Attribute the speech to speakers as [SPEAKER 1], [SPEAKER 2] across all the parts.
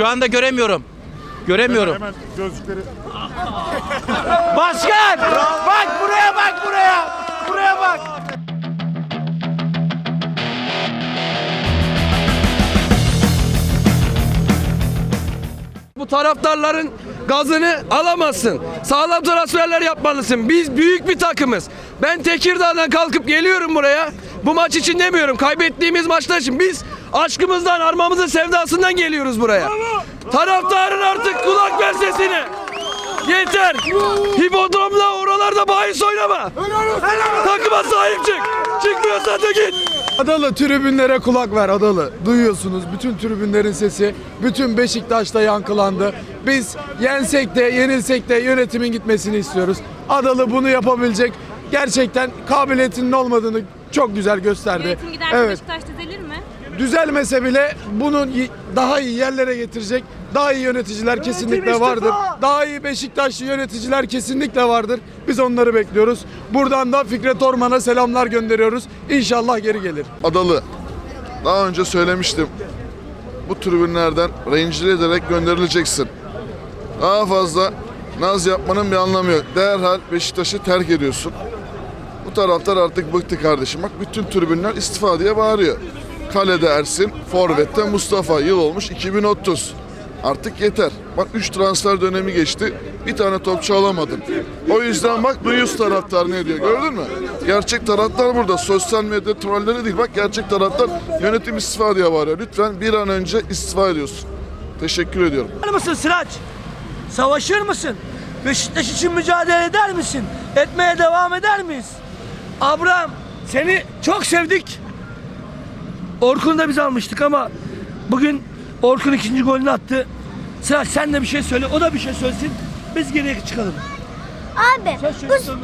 [SPEAKER 1] Şu anda göremiyorum. Göremiyorum.
[SPEAKER 2] Hemen gözlükleri.
[SPEAKER 1] Başkan! Bak buraya bak buraya! Buraya bak!
[SPEAKER 3] Bu taraftarların gazını alamazsın. Sağlam transferler yapmalısın. Biz büyük bir takımız. Ben Tekirdağ'dan kalkıp geliyorum buraya. Bu maç için demiyorum. Kaybettiğimiz maçlar için. Biz aşkımızdan, armamızın sevdasından geliyoruz buraya. Taraftarın artık kulak ver sesini. Yeter. Hipodromla oralarda bahis oynama. Takıma sahip çık. Çıkmıyorsan da git.
[SPEAKER 4] Adalı tribünlere kulak ver Adalı. Duyuyorsunuz bütün tribünlerin sesi. Bütün Beşiktaş'ta yankılandı. Biz yensek de yenilsek de yönetimin gitmesini istiyoruz. Adalı bunu yapabilecek gerçekten kabiliyetinin olmadığını çok güzel gösterdi.
[SPEAKER 5] Yönetim giderse
[SPEAKER 4] Evet.
[SPEAKER 5] Beşiktaş düzelir mi?
[SPEAKER 4] Düzelmese bile bunun y- daha iyi yerlere getirecek daha iyi yöneticiler kesinlikle vardır. Daha iyi Beşiktaşlı yöneticiler kesinlikle vardır. Biz onları bekliyoruz. Buradan da Fikret Orman'a selamlar gönderiyoruz. İnşallah geri gelir.
[SPEAKER 6] Adalı. Daha önce söylemiştim. Bu tribünlerden rencide ederek gönderileceksin. Daha fazla naz yapmanın bir anlamı yok. Derhal Beşiktaş'ı terk ediyorsun. Bu taraftar artık bıktı kardeşim. Bak bütün tribünler istifa diye bağırıyor. Kalede Ersin, Forvet'te Mustafa. Yıl olmuş 2030. Artık yeter. Bak 3 transfer dönemi geçti. Bir tane topçu alamadın. O yüzden bak Duyuz taraftar ne diyor gördün mü? Gerçek taraftar burada. Sosyal medya trolleri değil. Bak gerçek taraftar yönetim istifa diye bağırıyor. Lütfen bir an önce istifa ediyorsun. Teşekkür ediyorum.
[SPEAKER 7] Var mısın Sıraç? Savaşır mısın? Beşiktaş için mücadele eder misin? Etmeye devam eder miyiz? Abraham seni çok sevdik. Orkun'u da biz almıştık ama bugün Orkun ikinci golünü attı. Sıraç sen de bir şey söyle, o da bir şey söylesin. Biz geriye çıkalım.
[SPEAKER 8] Abi
[SPEAKER 7] Sen
[SPEAKER 8] bu,
[SPEAKER 7] olsun.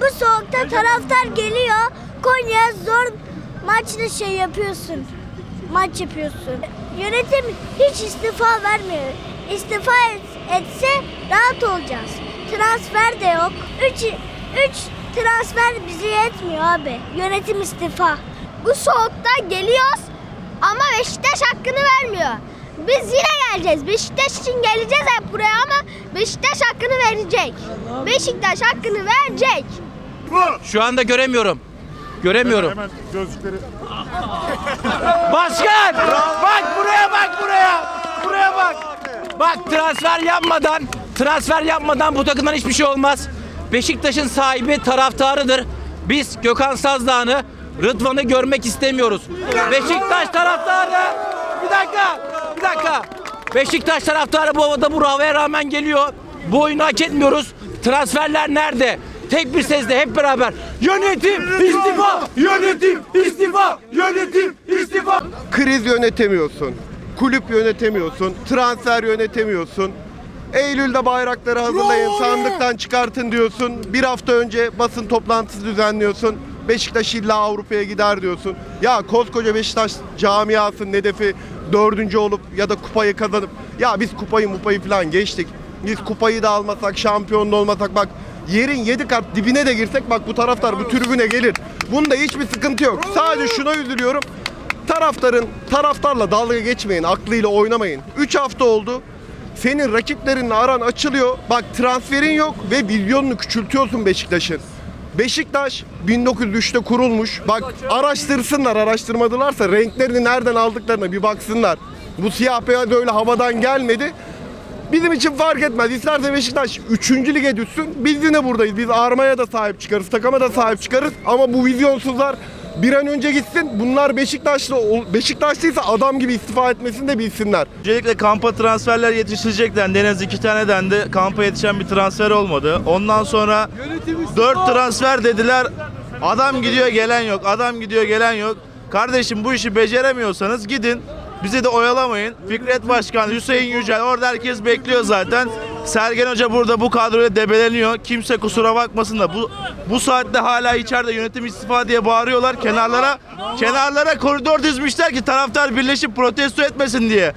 [SPEAKER 8] bu soğukta taraftar geliyor. Konya zor maçta şey yapıyorsun. Maç yapıyorsun. Yönetim hiç istifa vermiyor. İstifa et- etse rahat olacağız. Transfer de yok. 3 3 transfer bizi yetmiyor abi. Yönetim istifa. Bu soğukta geliyoruz ama Beşiktaş hakkını vermiyor. Biz yine geleceğiz. Beşiktaş için geleceğiz hep buraya ama Beşiktaş hakkını verecek. Beşiktaş hakkını verecek.
[SPEAKER 1] Şu anda göremiyorum. Göremiyorum.
[SPEAKER 2] Hemen gözlükleri.
[SPEAKER 1] Başkan! Bak buraya bak buraya! Buraya bak! Bak transfer yapmadan, transfer yapmadan bu takımdan hiçbir şey olmaz. Beşiktaş'ın sahibi taraftarıdır. Biz Gökhan Sazdağ'ını, Rıdvan'ı görmek istemiyoruz. Beşiktaş taraftarı! Bir dakika! Bir dakika! Beşiktaş taraftarı bu havada bu havaya rağmen geliyor. Bu oyunu hak etmiyoruz. Transferler nerede? Tek bir sesle hep beraber yönetim istifa yönetim istifa yönetim istifa
[SPEAKER 9] kriz yönetemiyorsun. Kulüp yönetemiyorsun. Transfer yönetemiyorsun. Eylül'de bayrakları hazırlayın, sandıktan çıkartın diyorsun. Bir hafta önce basın toplantısı düzenliyorsun. Beşiktaş illa Avrupa'ya gider diyorsun. Ya koskoca Beşiktaş camiasının hedefi dördüncü olup ya da kupayı kazanıp ya biz kupayı mupayı falan geçtik. Biz kupayı da almasak, şampiyon da olmasak bak yerin yedi kat dibine de girsek bak bu taraftar bu tribüne gelir. Bunda hiçbir sıkıntı yok. Sadece şuna üzülüyorum. Taraftarın taraftarla dalga geçmeyin, aklıyla oynamayın. 3 hafta oldu. Senin rakiplerinle aran açılıyor. Bak transferin yok ve vizyonunu küçültüyorsun Beşiktaş'ın. Beşiktaş 1903'te kurulmuş. Bak araştırsınlar, araştırmadılarsa renklerini nereden aldıklarına bir baksınlar. Bu siyah beyaz öyle havadan gelmedi. Bizim için fark etmez. İsterse Beşiktaş 3. lige düşsün. Biz yine buradayız. Biz armaya da sahip çıkarız. Takıma da sahip çıkarız. Ama bu vizyonsuzlar bir an önce gitsin. Bunlar Beşiktaşlı Beşiktaşlıysa adam gibi istifa etmesini de bilsinler.
[SPEAKER 10] Öncelikle kampa transferler yetiştirecek dendi. En az iki tane dendi. Kampa yetişen bir transfer olmadı. Ondan sonra dört transfer dediler. Adam gidiyor gelen yok. Adam gidiyor gelen yok. Kardeşim bu işi beceremiyorsanız gidin. Bizi de oyalamayın. Fikret Başkan, Hüseyin Yücel orada herkes bekliyor zaten. Sergen Hoca burada bu kadroyla debeleniyor. Kimse kusura bakmasın da bu bu saatte hala içeride yönetim istifa diye bağırıyorlar. Kenarlara kenarlara koridor dizmişler ki taraftar birleşip protesto etmesin diye.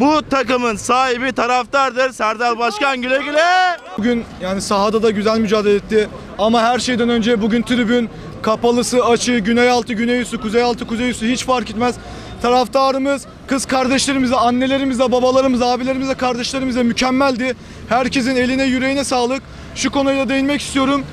[SPEAKER 10] Bu takımın sahibi taraftardır. Serdal Başkan güle güle.
[SPEAKER 4] Bugün yani sahada da güzel mücadele etti. Ama her şeyden önce bugün tribün kapalısı, açığı, güney altı, güney üstü, kuzey altı, kuzey üstü hiç fark etmez.
[SPEAKER 11] Taraftarımız kız kardeşlerimize, annelerimize, babalarımıza, abilerimize, kardeşlerimize mükemmeldi. Herkesin eline yüreğine sağlık. Şu konuya değinmek istiyorum.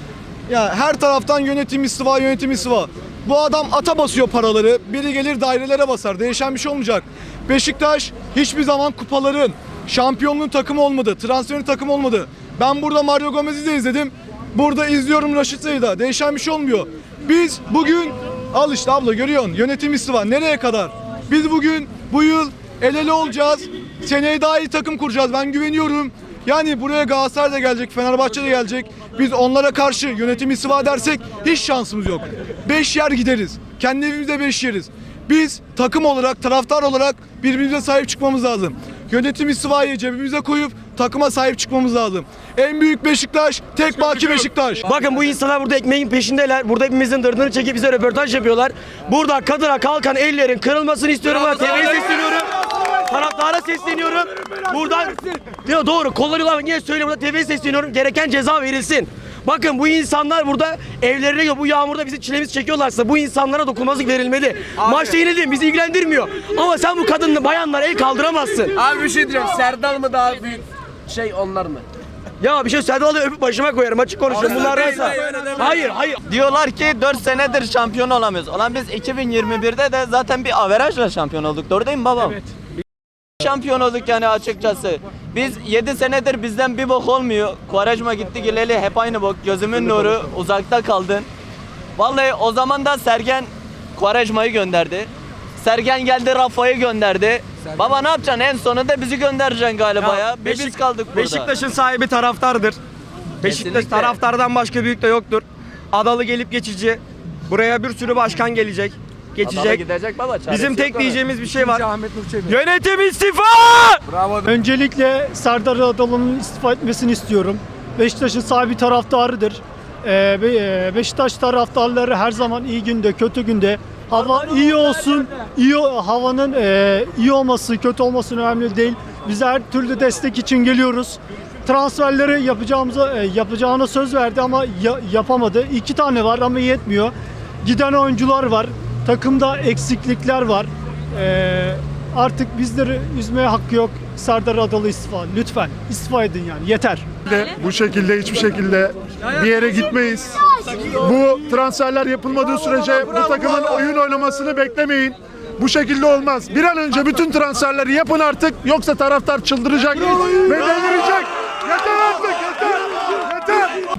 [SPEAKER 11] Ya her taraftan yönetim istifa, yönetim istifa. Bu adam ata basıyor paraları. Biri gelir dairelere basar. Değişen bir şey olmayacak. Beşiktaş hiçbir zaman kupaların, şampiyonluğun takımı olmadı. Transferin takımı olmadı. Ben burada Mario Gomez'i de izledim. Burada izliyorum Raşit Zeyda. Değişen bir şey olmuyor. Biz bugün al işte abla görüyorsun yönetim istifa. Nereye kadar? Biz bugün bu yıl el ele olacağız. Seneye daha iyi takım kuracağız. Ben güveniyorum. Yani buraya Galatasaray da gelecek, Fenerbahçe de gelecek. Biz onlara karşı yönetim istifa dersek hiç şansımız yok. 5 yer gideriz. Kendi evimizde 5 yeriz. Biz takım olarak, taraftar olarak birbirimize sahip çıkmamız lazım. Yönetim istifayı cebimize koyup takıma sahip çıkmamız lazım. En büyük Beşiktaş, tek baki Beşiktaş.
[SPEAKER 12] Bakın bu insanlar burada ekmeğin peşindeler. Burada hepimizin dırdını çekip bize röportaj yapıyorlar. Burada kadına kalkan ellerin kırılmasını istiyorum. Ben TV'ye sesleniyorum. Taraftara sesleniyorum. Buradan ya doğru kolları lan yine söylüyorum burada TV'ye sesleniyorum. Gereken ceza verilsin. Bakın bu insanlar burada evlerine. Bu yağmurda bizi çilemiz çekiyorlarsa bu insanlara dokunmazlık verilmeli. Maçta yenildi bizi ilgilendirmiyor. Ama sen bu kadınla bayanlara el kaldıramazsın.
[SPEAKER 13] Abi bir şey diyeceğim. Serdal mı daha büyük şey onlar mı?
[SPEAKER 12] Ya bir şey Serdal'ı öpüp başıma koyarım açık konuşuyorum. Bunlardansa. Hayır hayır.
[SPEAKER 1] Diyorlar ki 4 senedir şampiyon olamıyoruz. Ulan biz 2021'de de zaten bir averajla şampiyon olduk. Doğru değil mi babam? Evet. Şampiyon olduk yani açıkçası. Biz 7 senedir bizden bir bok olmuyor. Quaresma gitti geleli hep aynı bok. Gözümün nuru uzakta kaldın. Vallahi o zaman da Sergen Quaresma'yı gönderdi. Sergen geldi Rafa'yı gönderdi. Baba ne yapacaksın? En sonunda bizi göndereceksin galiba ya. Bir biz kaldık burada.
[SPEAKER 12] Beşiktaş'ın sahibi taraftardır. Beşiktaş
[SPEAKER 1] Kesinlikle.
[SPEAKER 12] taraftardan başka büyük de yoktur. Adalı gelip geçici. Buraya bir sürü başkan gelecek. Geçecek.
[SPEAKER 1] gidecek baba.
[SPEAKER 12] Bizim tek diyeceğimiz bir şey var.
[SPEAKER 11] Ahmet.
[SPEAKER 12] Yönetim istifa!
[SPEAKER 14] Öncelikle Serdar Adalı'nın istifa etmesini istiyorum. Beşiktaş'ın sahibi taraftarıdır. Ee, e, Beşiktaş taraftarları her zaman iyi günde, kötü günde. Hava iyi olsun, iyi havanın e, iyi olması, kötü olması önemli değil. Biz her türlü destek için geliyoruz. Transferleri yapacağımıza e, yapacağına söz verdi ama ya- yapamadı. İki tane var ama yetmiyor. Giden oyuncular var. Takımda eksiklikler var. Ee, artık bizleri üzmeye hakkı yok. Serdar Adalı istifa. Lütfen istifa edin yani. Yeter.
[SPEAKER 15] Bu şekilde hiçbir şekilde bir yere gitmeyiz. Bu transferler yapılmadığı sürece bu takımın oyun oynamasını beklemeyin. Bu şekilde olmaz. Bir an önce bütün transferleri yapın artık yoksa taraftar çıldıracak ve delirecek. Yeter artık yeter.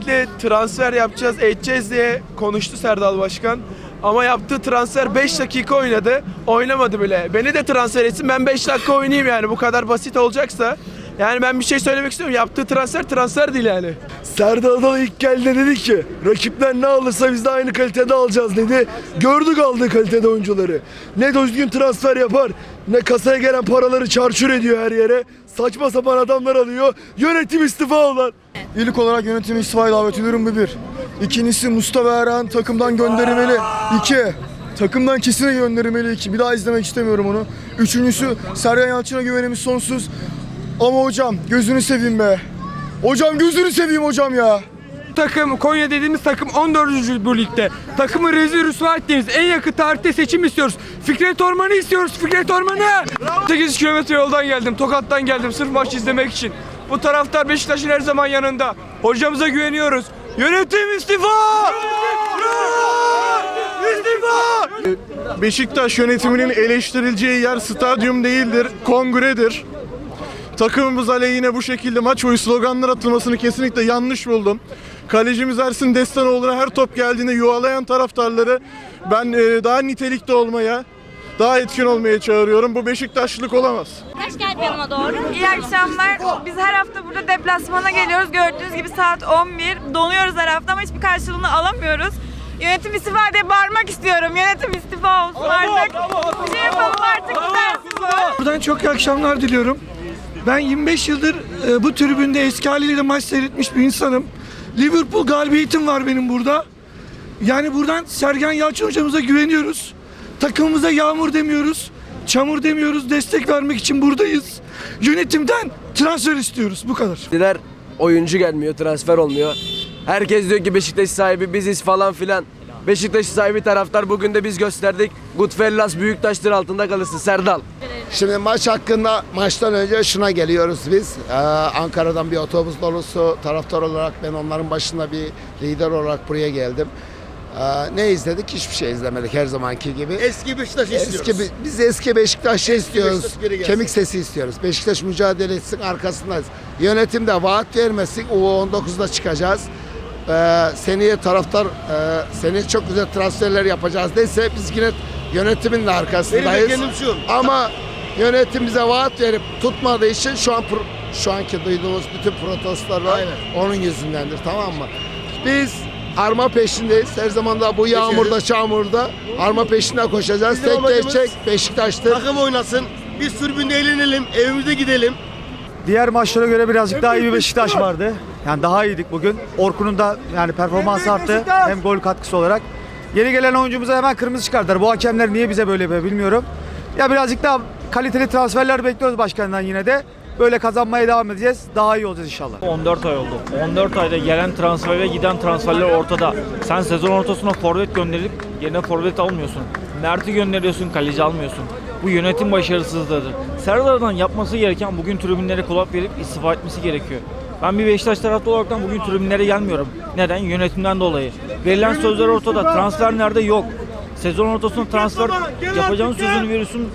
[SPEAKER 15] Yeter.
[SPEAKER 13] transfer yapacağız, edeceğiz diye konuştu Serdal Başkan. Ama yaptığı transfer 5 dakika oynadı. Oynamadı bile. Beni de transfer etsin ben 5 dakika oynayayım yani bu kadar basit olacaksa. Yani ben bir şey söylemek istiyorum. Yaptığı transfer transfer değil yani.
[SPEAKER 11] Serdar Adalı ilk geldiğinde dedi ki rakipler ne alırsa biz de aynı kalitede alacağız dedi. Gördük aldığı kalitede oyuncuları. Ne düzgün transfer yapar ne kasaya gelen paraları çarçur ediyor her yere. Saçma sapan adamlar alıyor. Yönetim istifa olan. İlk olarak yönetim istifaya davet ediyorum bu bir. İkincisi Mustafa Erhan takımdan gönderilmeli. İki. Takımdan kesinlikle gönderilmeli iki. Bir daha izlemek istemiyorum onu. Üçüncüsü Sergen Yalçın'a güvenimiz sonsuz. Ama hocam gözünü seveyim be. Hocam gözünü seveyim hocam ya.
[SPEAKER 13] Takım Konya dediğimiz takım 14. bu ligde. Takımı rezil rüsva ettiğimiz en yakın tarihte seçim istiyoruz. Fikret Orman'ı istiyoruz. Fikret Orman'ı. 8 kilometre yoldan geldim. Tokat'tan geldim sırf maç izlemek için. Bu taraftar Beşiktaş'ın her zaman yanında. Hocamıza güveniyoruz. Yönetim istifa! İstifa!
[SPEAKER 15] Beşiktaş yönetiminin eleştirileceği yer stadyum değildir, kongredir. Takımımız aleyhine bu şekilde maç boyu sloganlar atılmasını kesinlikle yanlış buldum. Kalecimiz Ersin Destanoğlu'na her top geldiğinde yuvalayan taraftarları ben e, daha nitelikli olmaya, daha etkin olmaya çağırıyorum. Bu Beşiktaşlılık olamaz.
[SPEAKER 16] Kaç geldi yanıma doğru?
[SPEAKER 17] İyi akşamlar. Biz her hafta burada deplasmana geliyoruz. Gördüğünüz gibi saat 11. Donuyoruz her hafta ama hiçbir karşılığını alamıyoruz. Yönetim istifa diye bağırmak istiyorum. Yönetim istifa olsun artık. Bir şey yapalım artık.
[SPEAKER 8] Buradan çok iyi akşamlar diliyorum. Ben 25 yıldır e, bu tribünde eski haliyle maç seyretmiş bir insanım. Liverpool galibiyetim var benim burada. Yani buradan Sergen Yalçın hocamıza güveniyoruz. Takımımıza yağmur demiyoruz. Çamur demiyoruz. Destek vermek için buradayız. Yönetimden transfer istiyoruz. Bu kadar.
[SPEAKER 13] Dediler oyuncu gelmiyor, transfer olmuyor. Herkes diyor ki Beşiktaş sahibi biziz falan filan.
[SPEAKER 18] Beşiktaş'ı sahibi taraftar bugün de biz gösterdik. Goodfellas Büyüktaş'tır altında kalırsın Serdal.
[SPEAKER 19] Şimdi maç hakkında maçtan önce şuna geliyoruz biz. Ee, Ankara'dan bir otobüs dolusu taraftar olarak ben onların başında bir lider olarak buraya geldim. Ee, ne izledik? Hiçbir şey izlemedik her zamanki gibi.
[SPEAKER 12] Eski Beşiktaş
[SPEAKER 19] Eski, bi- biz eski Beşiktaş'ı istiyoruz.
[SPEAKER 12] Beşiktaş.
[SPEAKER 19] Kemik sesi istiyoruz. Beşiktaş mücadele etsin arkasındayız. Yönetim de vaat vermesin. U19'da çıkacağız. Ee, seneye taraftar e, seneye çok güzel transferler yapacağız dese biz yine yönetimin de arkasındayız.
[SPEAKER 12] Benim.
[SPEAKER 19] Ama yönetim bize vaat verip tutmadığı için şu an şu anki duyduğumuz bütün protestler onun yüzündendir tamam mı? Biz arma peşindeyiz. Her zaman da bu yağmurda, çamurda arma peşinde koşacağız.
[SPEAKER 12] Bizim
[SPEAKER 19] Tek
[SPEAKER 12] amacımız-
[SPEAKER 19] gerçek Beşiktaş'tır.
[SPEAKER 12] Takım oynasın. Biz tribünde eğlenelim. Evimize gidelim.
[SPEAKER 20] Diğer maçlara göre birazcık daha iyi bir Beşiktaş vardı. Yani daha iyiydik bugün. Orkun'un da yani performansı arttı. Hem gol katkısı olarak. Yeni gelen oyuncumuza hemen kırmızı çıkardılar. Bu hakemler niye bize böyle yapıyor bilmiyorum. Ya birazcık daha kaliteli transferler bekliyoruz başkanından yine de. Böyle kazanmaya devam edeceğiz. Daha iyi olacağız inşallah.
[SPEAKER 21] 14 ay oldu. 14 ayda gelen transfer ve giden transferler ortada. Sen sezon ortasına forvet gönderip yerine forvet almıyorsun. Mert'i gönderiyorsun, kaleci almıyorsun. Bu yönetim başarısızlığıdır. Serdar'dan yapması gereken bugün tribünlere kulak verip istifa etmesi gerekiyor. Ben bir Beşiktaş taraftarı olarak bugün tribünlere gelmiyorum. Neden? Yönetimden dolayı. Verilen sözler ortada. Transfer nerede? Yok. Sezon ortasında transfer yapacağın sözünü veriyorsun.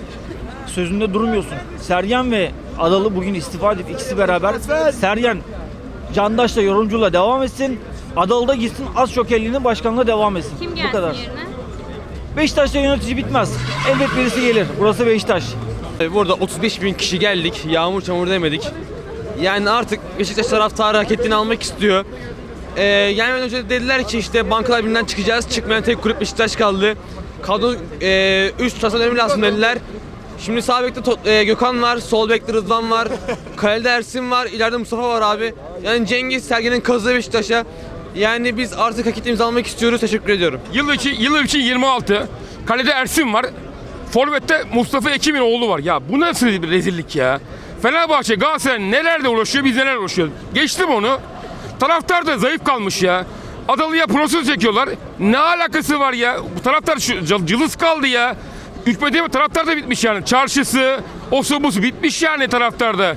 [SPEAKER 21] Sözünde durmuyorsun. Sergen ve Adalı bugün istifa edip ikisi beraber Sergen Candaş'la yorumcuyla devam etsin. Adalı da gitsin az çok elini başkanla devam etsin.
[SPEAKER 8] Kim
[SPEAKER 21] Bu kadar.
[SPEAKER 8] yerine?
[SPEAKER 21] Beşiktaş'ta yönetici bitmez. Elbet birisi gelir. Burası Beşiktaş.
[SPEAKER 18] Burada 35 bin kişi geldik. Yağmur çamur demedik. Yani artık Beşiktaş taraftarı hak ettiğini almak istiyor. Ee, gelmeden önce de dediler ki işte bankalar birinden çıkacağız. Çıkmayan tek kulüp Beşiktaş kaldı. Kadro 3 transfer dönemi lazım dediler. Şimdi sağ bekte e, Gökhan var, sol bekte Rıdvan var, kalede Ersin var, ileride Mustafa var abi. Yani Cengiz Sergen'in kazığı Beşiktaş'a. Yani biz artık hak ettiğimizi almak istiyoruz. Teşekkür ediyorum.
[SPEAKER 22] Yıl için, yıl için 26. Kalede Ersin var. Forvet'te Mustafa Ekim'in oğlu var. Ya bu nasıl bir rezillik ya? Fenerbahçe Galatasaray nelerde uğraşıyor biz neler uğraşıyoruz. Geçtim onu. Taraftar da zayıf kalmış ya. Adalı'ya prosesör çekiyorlar. Ne alakası var ya? Bu taraftar şu, cıl- cılız kaldı ya. Hükmeti taraftar da bitmiş yani. Çarşısı, osu busu bitmiş yani taraftarda.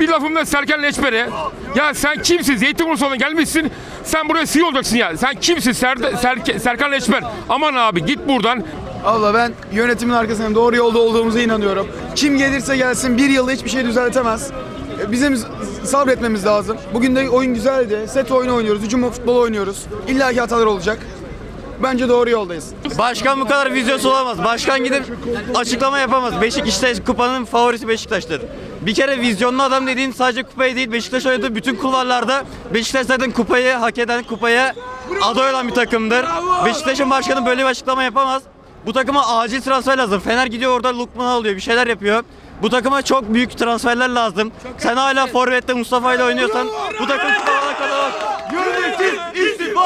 [SPEAKER 22] Bir lafım da Serkan Leçber'e. Ya sen kimsin? Zeytinburnu'na gelmişsin. Sen buraya CEO olacaksın ya. Sen kimsin? Ser- Ser- Serkan Leçber. Aman abi git buradan.
[SPEAKER 23] Allah ben yönetimin arkasındayım. Doğru yolda olduğumuza inanıyorum. Kim gelirse gelsin bir yılda hiçbir şey düzeltemez. E, Bizim sabretmemiz lazım. Bugün de oyun güzeldi. Set oyunu oynuyoruz. Hücum futbol oynuyoruz. İlla ki hatalar olacak. Bence doğru yoldayız.
[SPEAKER 24] Başkan bu kadar vizyonsuz olamaz. Başkan gidip açıklama yapamaz. Beşik işte kupanın favorisi Beşiktaş'tır. Bir kere vizyonlu adam dediğin sadece kupayı değil Beşiktaş oynadığı bütün kulvarlarda Beşiktaş zaten kupayı hak eden kupaya aday olan bir takımdır. Beşiktaş'ın başkanı böyle bir açıklama yapamaz. Bu takıma acil transfer lazım. Fener gidiyor orada Lukman alıyor bir şeyler yapıyor. Bu takıma çok büyük transferler lazım. Sen hala forvette Mustafa ile oynuyorsan bu takım kupalara kadar Yönetim istifa!